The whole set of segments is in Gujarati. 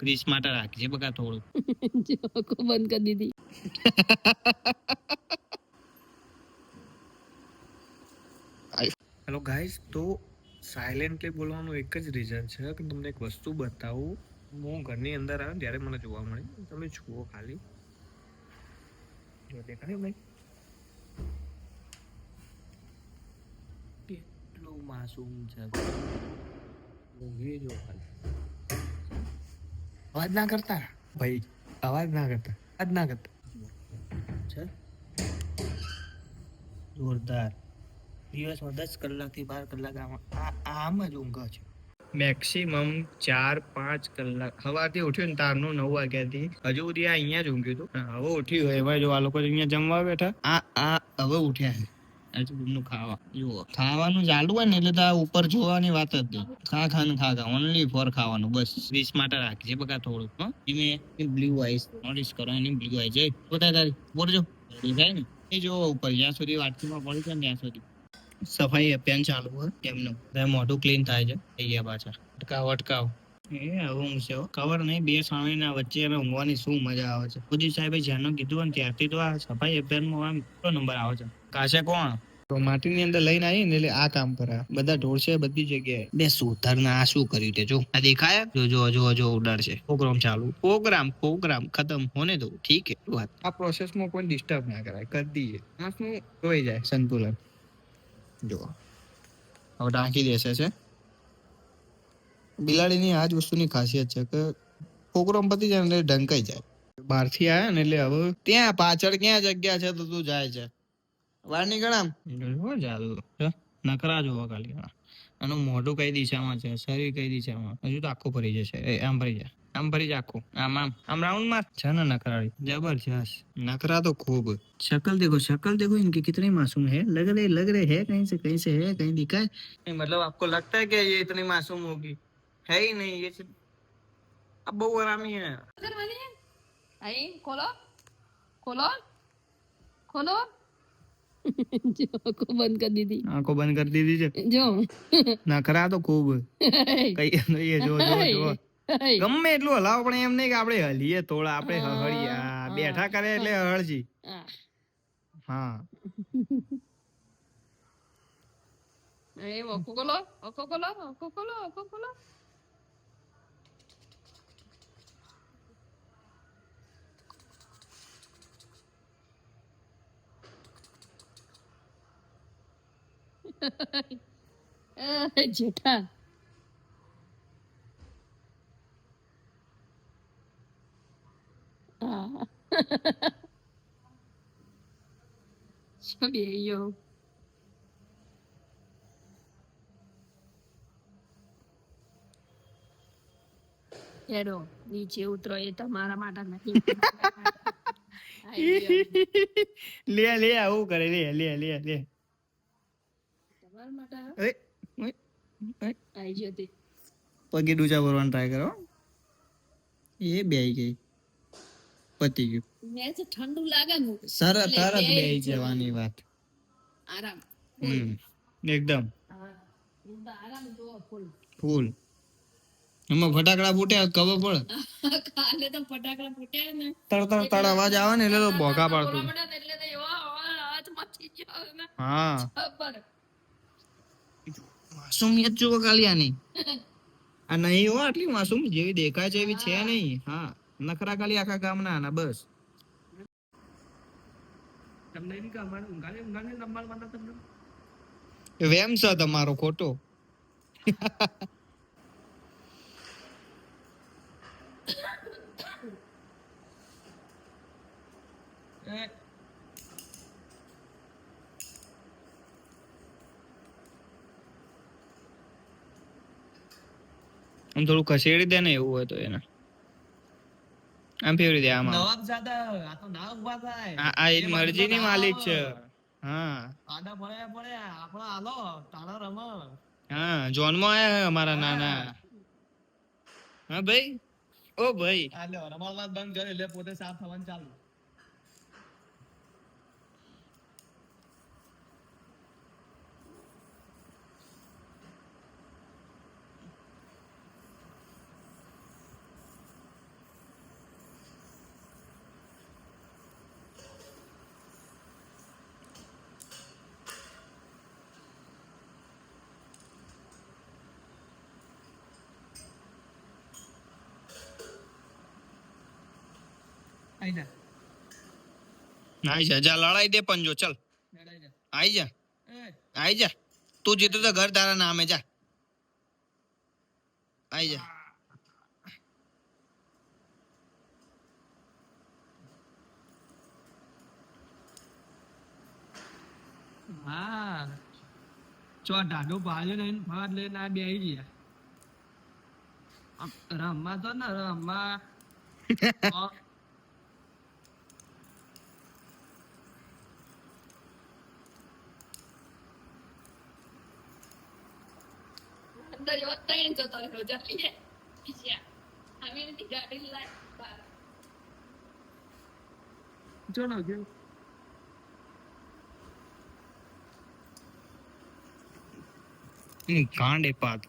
ક્રિસ માટે રાખજે બકા થોડું જો બંધ કરી દીધી. હેલો ગાઈસ તો સાયલેન્ટલી બોલવાનું એક જ રીઝન છે કે તમને એક વસ્તુ બતાવું. હું ઘરની અંદર આવ્યો ત્યારે મને જોવા મળી. તમે જુઓ ખાલી. જો દેખાય ભાઈ કેટલું માસૂમ છે. ઊંઘી જો ખાલી. અવાજ ના કરતા? ભાઈ અવાજ ના કરતા. અવાજ ના કરતા. જોરદાર. દિવસમાં દસ કલાકથી બાર કલાક આમાં આ આમ જ ઊંઘ છે. મેક્સિમમ ચાર પાંચ કલાક. સવારથી ઉઠ્યો ને તારનું નવ વાગ્યાથી. હજુ સુધી અહીંયા જ ઊંઘ્યું હતું. હવે ઉઠ્યું. હોય એમાં જો આ લોકો અહીંયા જમવા બેઠા. આ આ હવે ઉઠ્યા છે. હજુ ખાવા. જુઓ, ખાવાનું ચાલુ હોય ને એટલે તો ઉપર જોવાની વાત જ નહીં. ખા ખા ને ખા ખા ઓનલી ફોર ખાવાનું, બસ. વીસ માટે રાખજે બકા થોડુંક, હો. ધીમે બ્લુ આઈસ નોટિસ કરો, એની બ્લુ આઈસ જઈ બતાય તારી, બોલજો. થાય ને? એ જોવો ઉપર, જ્યાં સુધી વાટકીમાં પડી છે ત્યાં સુધી. સફાઈ અભિયાન ચાલુ હોય, એમનું. મોઢું ક્લીન થાય છે ગયા પાછા. અટકાવ અટકાવ. એ હવે ઊંઘશે હો. ખબર નહીં બે સ્વામીના વચ્ચે હવે ઊંઘવાની શું મજા આવે છે? ખુદી સાહેબે જ્યાંનું કીધું ને ત્યારથી તો આ સફાઈ અભિયાનમાં આમ કેટલો નંબર આવે છે? કાશે કોણ? તો માટીની અંદર લઈને આવી ને એટલે આ કામ પર બધા ઢોળશે બધી જગ્યાએ. બે સુધાર આ શું કર્યું તે? જો આ દેખાય? જો જો જો જો ઉડાડશે. પ્રોગ્રામ ચાલુ. પ્રોગ્રામ પ્રોગ્રામ ખતમ હોને દો ઠીક હે વાત? આ પ્રોસેસમાં કોઈ ડિસ્ટર્બ ના કરાય કરી દઈએ આ શું જોઈ જાય સંતુલન. જો હવે ઢાંકી દેશે છે. બિલાડીની આ જ વસ્તુની ખાસિયત છે કે પ્રોગ્રામ પતી જાય ને એટલે ઢંકાઈ જાય બહારથી આવ્યા ને એટલે હવે ત્યાં પાછળ ક્યાં જગ્યા છે તો તું જાય છે બહાર નીકળ આમ હો જાદુ છે. નકરા જોવો ખાલી હા. આનું મોઢું કઈ દિશામાં છે શરીર કઈ દિશામાં હજુ તો આખું ભરી જશે એ આમ ભરી જાય આમ ભરી જાય આખું આમ આમ આમ રાઉન્ડ માં છે ને નકરાળી जबरदस्त नखरा तो खूब शक्ल देखो शक्ल देखो इनकी कितनी मासूम है लग रहे लग रहे है कहीं से कहीं से है कहीं दिखा है मतलब आपको लगता है कि ये इतनी मासूम होगी है ही नहीं ये सिर्फ- अब बहु आरामी है અહીં ખોલો ખોલો ખોલો જો આંખો બંધ કરી દીધી आंखों बंद कर दी दीजिए જો નખરા તો ખૂબ કઈ એ જો જો જો હઈ. ગમે એટલું હલાવો પણ એમ નહીં કે આપણે હલીએ થોડા આપણે હળીએ આ બેઠા કરે એટલે હળજી હા. હા એ આંખો ખોલો આંખો ખોલો આંખો ખોલો આંખો ખોલો જેઠા. નીચે ઉતરો, એ તમારા માટે નથી. લે લે, આવું કરે લે લે લે લે તમારા માટે આ? એ, ઓય, ઓય. આઈ ગયો તે પગે ડૂચા ભરવાનો ટ્રાય કરો. એ બે ગઈ. પતી ગયું. મેં તો ઠંડુ લાગે સરસ તરત બે જવાની વાત. આરામ. એકદમ. આરામ ફૂલ ફૂલ. એમાં ફટાકડા ફૂટ્યા ખબર પડે? કાલે તો ફટાકડા ફૂટ્યા ને. તડ તડ તડ અવાજ આવે ને એટલે તો ભોગા પાડતું. એટલે તો એવો અવાજ મચી ગયો ને. હા. ખબર. માસુમિયત જુઓ ખાલી આની આ નહીં હો આટલી માસૂમ જેવી દેખાય છે એવી છે નહીં. હા નખરા ખાલી આખા ગામના આના બસ. તમને? વેમ છે તમારો ખોટો. આમ થોડું ખસેડી દે ને એવું હોય તો એને. આમ ફેરવી દે આમાં. નવાબ જાદા આ તો ના ઊભા થાય. આ એ મરજીની માલિક છે. હા. આડા પડ્યા પડ્યા આપણો આલો તાળા રમ. હા જોનમાં આયા હે અમારા નાના. હા ભાઈ. ઓ ભાઈ. આ લ્યો રમાડવાનું બંધ કરે એટલે પોતે સાફ થવાનું ચાલુ. આઈ જા. આઈ જા જા લડાઈ દે પંજો ચલ. લડાઈ જા. આઈ જા. આઈ જા. તું જીતો તો ઘર તારા નામે જા. આઈ જા. હા. ચો ઢાડો ભાજો ને ફાટ લઈને આ બે આવી ગયા. રમવા તો ને રમવા. અંદર એવો ત્રણ જતો રહ્યો જમીને અમે એની ગાડી લાઈ ચલો ગયો કાંડે પાત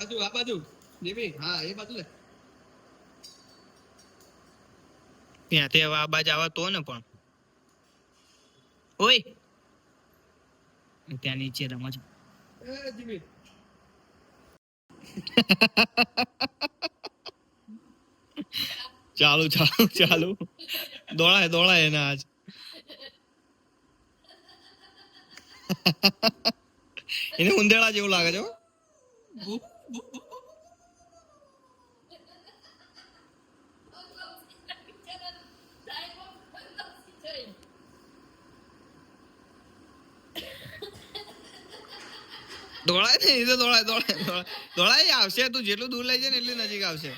બાજુ આ બાજુ. જેબી હા એ બાજુ લે. ત્યાંથી હવે આ બાજુ આવે તો ને પણ. ઓય! ત્યાં નીચે રમજ એ જીબી ચાલુ ચાલુ ચાલુ. દોડાય દોડાય એને આજ. એને ઉંદેડા જેવું લાગે છે દોડાય ને, એ તો દોડાય દોડાય દોડાય આવશે, તું જેટલું દૂર લઈ જાય ને એટલી નજીક આવશે.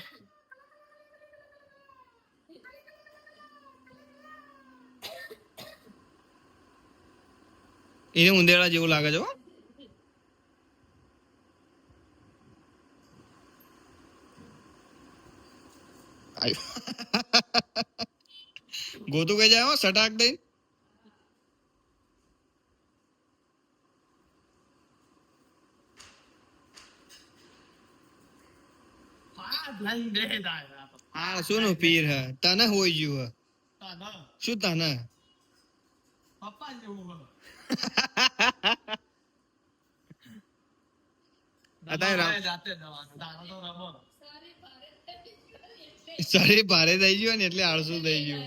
એને ઉંદેડા જેવું લાગે છે. ગોતું કઈ જાય સટાક દઈ આળસો નો પીર હ. તને હોય ગયું હ. શું તને? પપ્પા જેવું શરીર ભારે થઈ ગયું ને એટલે આળસુ થઈ ગયું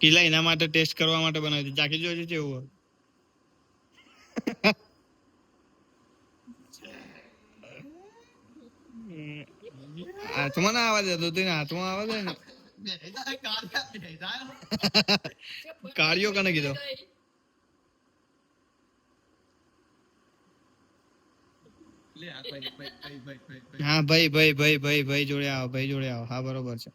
કિલા એના માટે ટેસ્ટ કરવા માટે બનાવી જાકી જોજે છે એવું હાથમાં ના આવા દેતો તેને હાથમાં આવા દે ને કાઢ્યો કને કીધો? હા ભાઈ ભાઈ ભાઈ ભાઈ ભાઈ જોડે આવો ભાઈ જોડે આવો. હા બરોબર છે.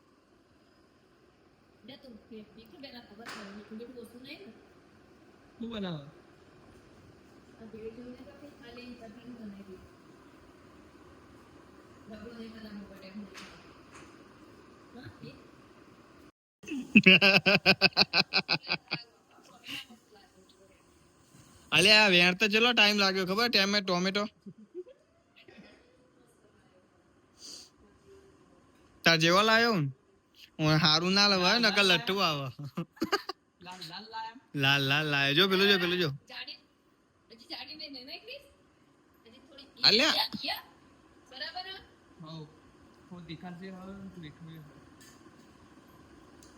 અલે આ વેણ તો ચલો ટાઈમ લાગ્યો ખબર? ટેમે ટોમેટો. તાર જેવો લાયો ને? હું હારું ના લવાય નકર લટ્ટુ આવે. લાલ લાલ લાયા. લાલ લાલ લાયો જો પેલું જો પેલું જો. અલ્યા. બરાબર હો હું દેખાડશે હવે દેખવે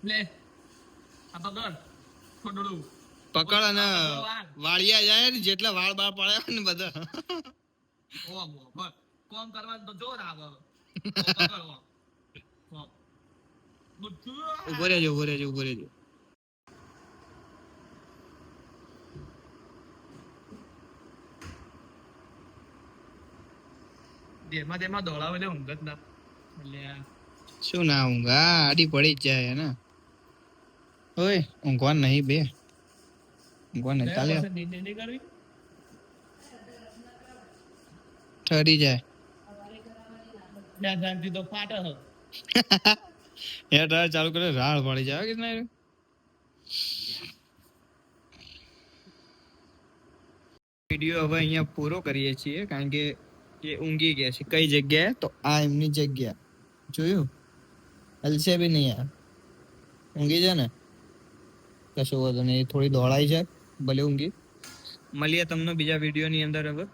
લે આ પકડ. ખોડડું પકડ અને વાળિયા જાય ને જેટલા વાળ બાળ પડ્યા ને બધા. કોમ કરવા તો જોર આવે. ઊભો રહેજો ઊભો રહેજો ઊભો રહેજો દેમાં દેમાં દોડાવે એટલે ઊંઘ જ ના એટલે શું ના ઊંઘ? આ આડી પડી જ જાય ને. ઓય ઊંઘવા નહીં બે. ઊંઘવા નહીં ચાલે ઠરી જાય. ના શાંતિ તો ફાટે છે. ડ્રાયર ચાલુ કરે રાળ પડી જાય કે નહીં? વીડિયો હવે અહીંયા પૂરો કરીએ છીએ કારણ કે એ ઊંઘી ગયા છે. કઈ જગ્યાએ? તો આ એમની જગ્યા. જોયું? હલશે બી નહીં યાર ઊંઘી છે ને? કશું વધુ નહીં થોડી દોડાઈ જાય ભલે ઊંઘી. મળીએ તમને બીજા વિડીયોની અંદર હવે.